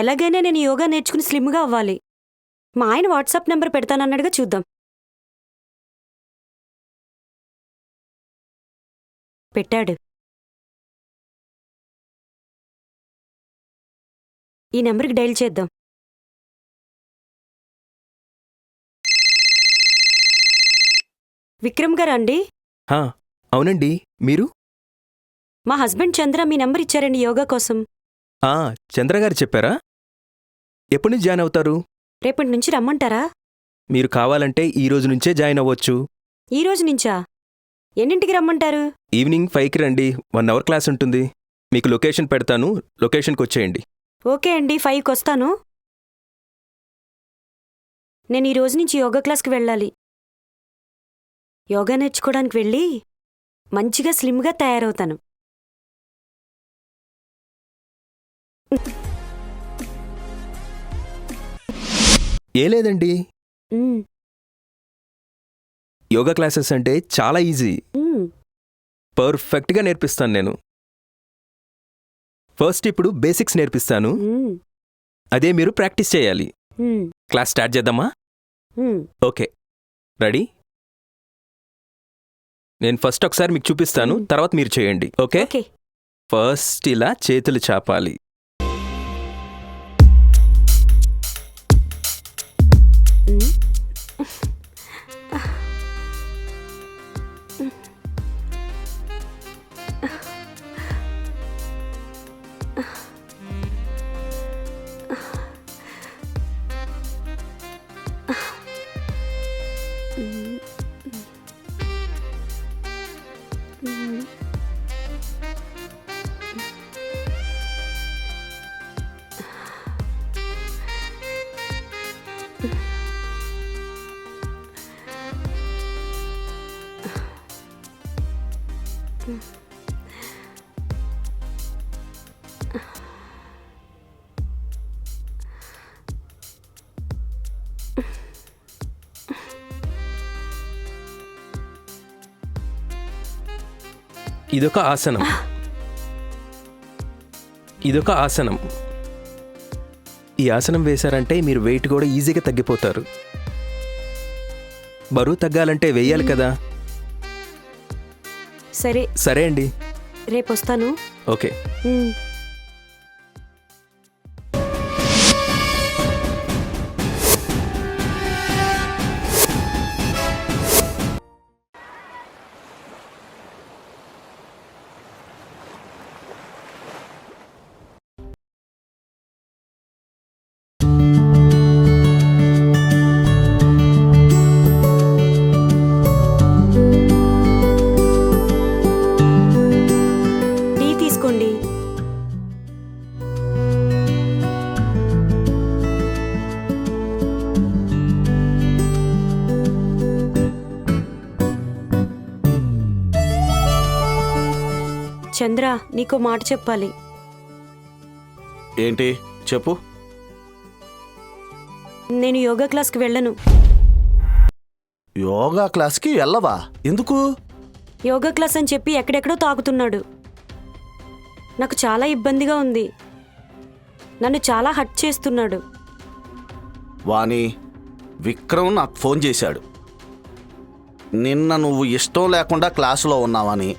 ఎలాగైనా నేను యోగా నేర్చుకుని స్లిమ్గా అవ్వాలి. మా ఆయన వాట్సాప్ నెంబర్ పెడతానన్నాడుగా చూద్దాం. పెట్టాడు. ఈ నెంబర్కి డైల్ చేద్దాం. విక్రమ్ గారా అండి? హా, అవునండి. మీరు? మా హస్బెండ్ చంద్ర మీ నెంబర్ ఇచ్చారండి యోగా కోసం. ఆ చంద్రగారు చెప్పారా? ఎప్పటి నుంచి జాయిన్ అవుతారు? రేపటి నుంచి రమ్మంటారా? మీరు కావాలంటే ఈ రోజు నుంచే జాయిన్ అవ్వచ్చు. ఈ రోజు నుంచా? ఎన్నింటికి రమ్మంటారు? ఈవినింగ్ ఫైవ్కి రండి. వన్ అవర్ క్లాస్ ఉంటుంది. మీకు లొకేషన్ పెడతాను. లొకేషన్కి వచ్చేయండి. ఓకే అండి ఫైవ్కి వస్తాను. నేను ఈ రోజు నుంచి యోగా క్లాస్కి వెళ్ళాలి. యోగా నేర్చుకోవడానికి వెళ్ళి మంచిగా స్లిమ్గా తయారవుతాను. ఏ లేదండి? ఉమ్, యోగా క్లాసెస్ అంటే చాలా ఈజీ. ఉమ్, పర్ఫెక్ట్గా నేర్పిస్తాను నేను. ఫస్ట్ ఇప్పుడు బేసిక్స్ నేర్పిస్తాను. ఉమ్, అదే మీరు ప్రాక్టీస్ చేయాలి. ఉమ్, క్లాస్ స్టార్ట్ చేద్దామా? ఉమ్. ఓకే. రెడీ? నేను ఫస్ట్ ఒకసారి మీకు చూపిస్తాను. తర్వాత మీరు చేయండి. ఓకే? ఓకే. ఫస్ట్ ఇలా చేతులు చాపాలి. ఇదొక ఆసనం. ఇదొక ఆసనం. ఈ ఆసనం వేశారంటే మీరు వెయిట్ కూడా ఈజీగా తగ్గిపోతారు. బరువు తగ్గాలంటే వెయ్యాలి కదా. సరే. సరే అండి. రేపు వస్తాను. ఓకే. చంద్ర నీకో మాట చెప్పాలి. ఏంటి? చెప్పు. నేను యోగా క్లాస్కి వెళ్ళను. యోగా క్లాస్కి వెళ్ళవా? ఎందుకు? యోగా క్లాస్ అని చెప్పి ఎక్కడెక్కడో తాకుతున్నాడు నాకు చాలా ఇబ్బందిగా ఉంది. నన్ను చాలా హట్ చేస్తున్నాడు. వాణి విక్రమ్ నాకు ఫోన్ చేశాడు. నిన్న నువ్వు ఇష్టం లేకుండా క్లాసులో ఉన్నావని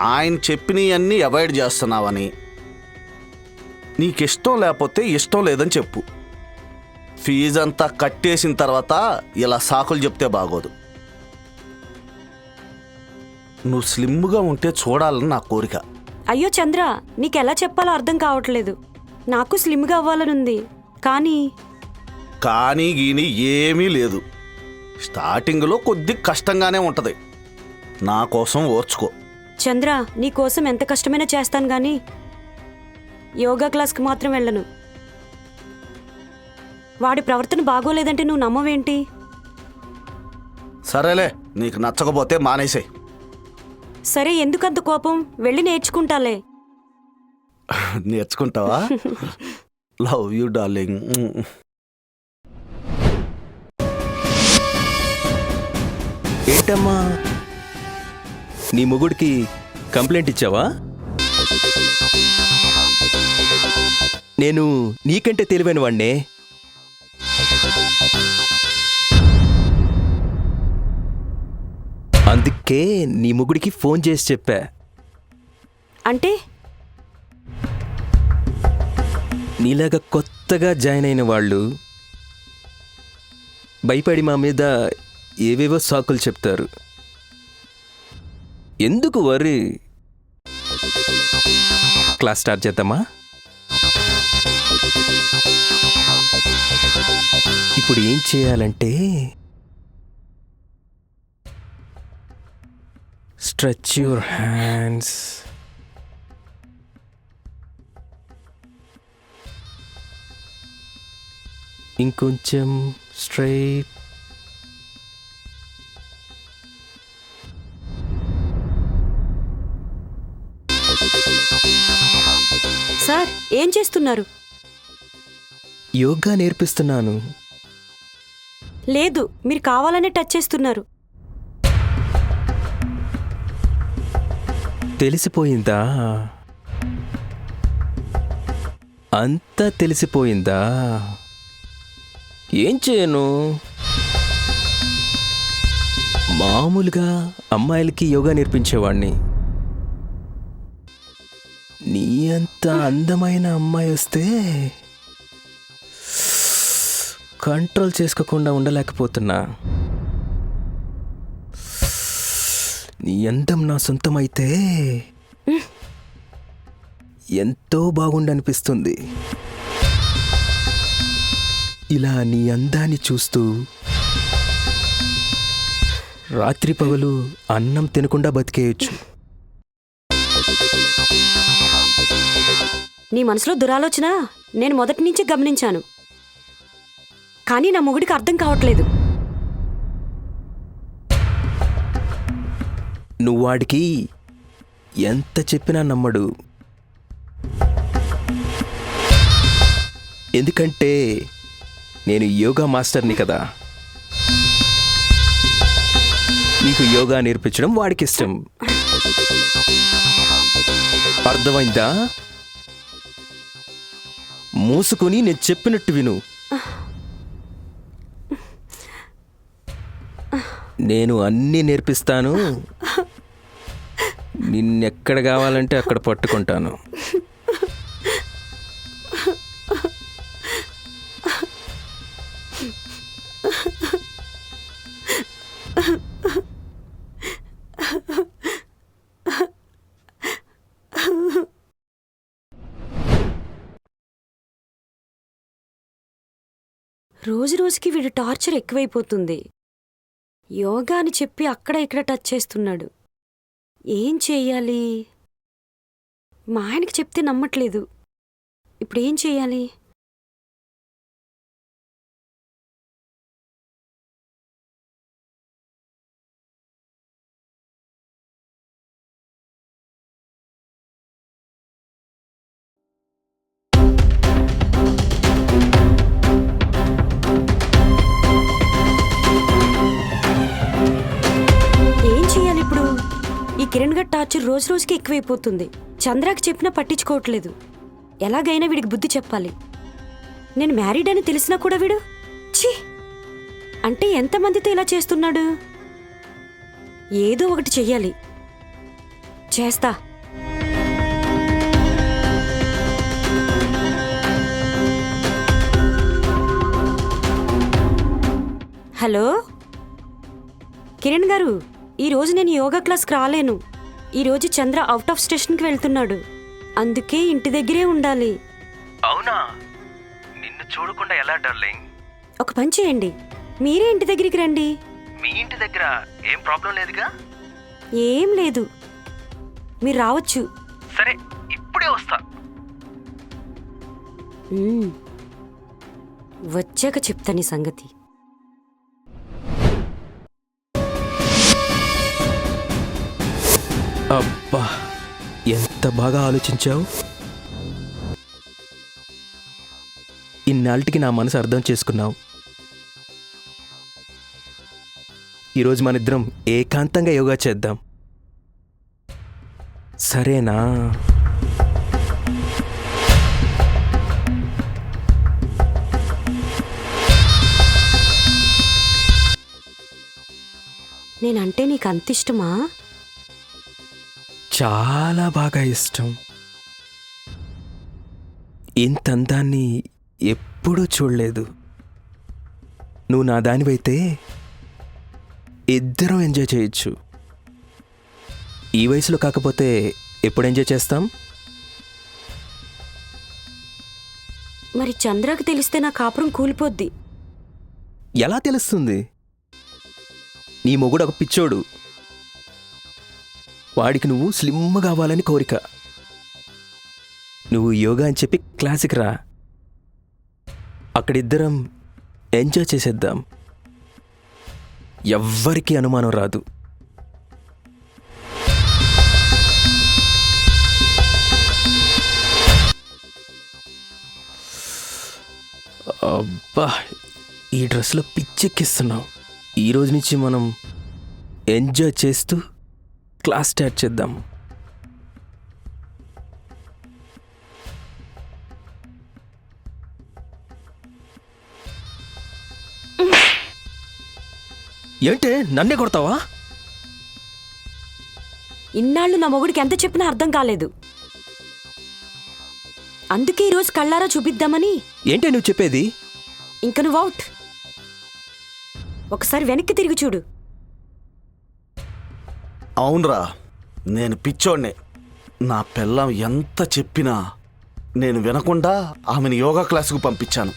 ఆయన చెప్పినవన్నీ అవాయిడ్ చేస్తున్నావని. నీకిష్టం లేకపోతే ఇష్టం లేదని చెప్పు. ఫీజు అంతా కట్టేసిన తర్వాత ఇలా సాకులు చెప్తే బాగోదు. నువ్వు స్లిమ్గా ఉంటే చూడాలని నా కోరిక. అయ్యో చంద్ర నీకెలా చెప్పాలో అర్థం కావట్లేదు. నాకు స్లిమ్గా అవ్వాలనుంది. కానీ కానీ గీని ఏమీ లేదు. స్టార్టింగ్లో కొద్ది కష్టంగానే ఉంటుంది. నా కోసం ఓర్చుకో. చంద్ర నీ కోసం ఎంత కష్టమైనా చేస్తాను గాని యోగా క్లాస్కి మాత్రం వెళ్ళను. వాడి ప్రవర్తన బాగోలేదంటే నువ్వు నమ్మవేంటి? సరేలే నీకు నచ్చకపోతే మానేసేయ్ సరే ఎందుకంత కోపం? వెళ్ళి నేర్చుకుంటాలే. నేర్చుకుంటావా? Love you darling. ఏంటమ్మా? నీ మొగుడికి కంప్లైంట్ ఇచ్చావా? నేను నీకంటే తెలివైన వాణ్ణే. అందుకే నీ ముగుడికి ఫోన్ చేసి చెప్పా. అంటే? నీలాగా కొత్తగా జాయిన్ అయిన వాళ్ళు భయపడి మా మీద ఏవేవో సాకులు చెప్తారు. ఎందుకు వరి? క్లాస్ స్టార్ట్ చేద్దామా? ఇప్పుడు ఏం చేయాలంటే స్ట్రెచ్ యువర్ హ్యాండ్స్. ఇంకొంచెం స్ట్రైట్ సార్ ఏం చేస్తున్నారు? యోగా నేర్పిస్తున్నాను. లేదు మీరు కావాలనే టచ్ చేస్తున్నారు. తెలిసిపోయిందా? అంతా తెలిసిపోయిందా? ఏం చేయను? మామూలుగా అమ్మాయిలకి యోగా నేర్పించేవాణ్ణి. నీ అంత అందమైన అమ్మాయి వస్తే కంట్రోల్ చేసుకోకుండా ఉండలేకపోతున్నా. నీ అందం నా సొంతమైతే ఎంతో బాగుండనిపిస్తుంది. ఇలా నీ అందాన్ని చూస్తూ రాత్రి పగలు అన్నం తినకుండా బతికేయచ్చు. నీ మనసులో దురాలోచన నేను మొదటి నుంచి గమనించాను. కానీ నా మొగుడికి అర్థం కావట్లేదు. నువ్వు వాడికి ఎంత చెప్పినా నమ్మడు. ఎందుకంటే నేను యోగా మాస్టర్ని కదా. నీకు యోగా నేర్పించడం వాడికి ఇష్టం అర్థమైందా? మూసుకొని నేను చెప్పినట్టు విను. నేను అన్నీ నేర్పిస్తాను. నిన్నెక్కడ కావాలంటే అక్కడ పట్టుకుంటాను. రోజు రోజుకి వీడు టార్చర్ ఎక్కువైపోతుంది. యోగా అని చెప్పి అక్కడ ఇక్కడ టచ్ చేస్తున్నాడు. ఏం చేయాలి? మా ఆయనకి చెప్తే నమ్మట్లేదు. ఇప్పుడు ఏం చేయాలి? టార్చర్ రోజు రోజుకి ఎక్కువైపోతుంది. చంద్రాకి చెప్పినా పట్టించుకోవట్లేదు. ఎలాగైనా వీడికి బుద్ధి చెప్పాలి. నేను మ్యారీడ్ అని తెలిసినా కూడా వీడు? ఛీ! అంటే ఎంతమందితో ఇలా చేస్తున్నాడు? ఏదో ఒకటి చెయ్యాలి. చేస్తా. హలో? కిరణ్ గారు ఈరోజు నేను యోగా క్లాస్కి రాలేను. ఈరోజు చంద్ర అవుట్ ఆఫ్ స్టేషన్కి వెళ్తున్నాడు. అందుకే ఇంటి దగ్గరే ఉండాలి. అవునా? నిన్ను చూడకుండా ఎలా డార్లింగ్ ఒక పని చేయండి. మీరే ఇంటి దగ్గరికి రండి. మీ ఇంటి దగ్గర ఏం ప్రాబ్లం లేదుగా? ఏం లేదు. మీరు రావచ్చు. సరే ఇప్పుడే వస్తా. మ్మ్. వచ్చాక చెప్తాను ఈ సంగతి. అబ్బా ఎంత బాగా ఆలోచించావు? ఇన్నాళ్ళకి నా మనసు అర్థం చేసుకున్నావు. ఈరోజు మనిద్దరం ఏకాంతంగా యోగా చేద్దాం. సరేనా? నేనంటే నీకు అంత ఇష్టమా? చాలా బాగా ఇష్టం. ఇంత అందాన్ని ఎప్పుడూ చూడలేదు. నువ్వు నా దానివైతే ఇద్దరం ఎంజాయ్ చేయొచ్చు. ఈ వయసులో కాకపోతే ఎప్పుడు ఎంజాయ్ చేస్తాం? మరి చంద్రకు తెలిస్తే నా కాపురం కూలిపోద్ది. ఎలా తెలుస్తుంది? నీ మొగుడు ఒక పిచ్చోడు. వాడికి నువ్వు స్లిమ్ కావాలని కోరిక. నువ్వు యోగా అని చెప్పి క్లాసిక్ రా. అక్కడిద్దరం ఎంజాయ్ చేసేద్దాం. ఎవ్వరికీ అనుమానం రాదు. అబ్బా ఈ డ్రెస్లో పిచ్చెక్కిస్తున్నావు ఈ రోజు నుంచి మనం ఎంజాయ్ చేస్తూ క్లాస్ స్టార్ట్ చేద్దాం. ఏంటే నన్నే కొడతావా? ఇన్నాళ్ళు నా మొగుడికి ఎంత చెప్పినా అర్థం కాలేదు. అందుకే ఈరోజు కళ్ళారా చూపిద్దామని. ఏంటే నువ్వు చెప్పేది? ఇంక నువ్వు అవుట్ ఒకసారి వెనక్కి తిరిగి చూడు. అవునరా నేను పిచ్చోడ్నే. నా పిల్లం ఎంత చెప్పినా నేను వినకుండా ఆమెను యోగా క్లాసుకు పంపించాను.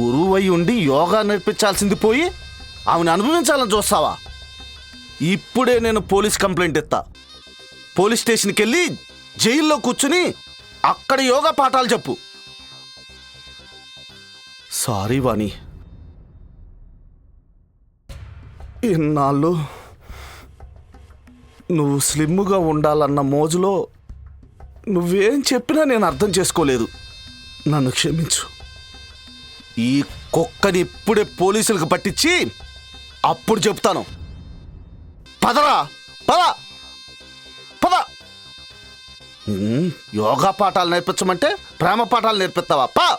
గురువు అయి ఉండి యోగా నేర్పించాల్సింది పోయి ఆమెను అనుభవించాలని చూస్తావా? ఇప్పుడే నేను పోలీస్ కంప్లైంట్ ఇస్తా పోలీస్ స్టేషన్కి వెళ్ళి జైల్లో కూర్చుని అక్కడ యోగా పాఠాలు చెప్పు. సారీ వాణి. ఇన్నాళ్ళు నువ్వు స్లిమ్గా ఉండాలన్న మోజులో నువ్వేం చెప్పినా నేను అర్థం చేసుకోలేదు. నన్ను క్షమించు. ఈ కుక్కని ఇప్పుడే పోలీసులకు పట్టించి అప్పుడు చెప్తాను. పదరా పద పద. యోగా పాఠాలు నేర్పించమంటే ప్రేమ పాఠాలు నేర్పిస్తావా? పా.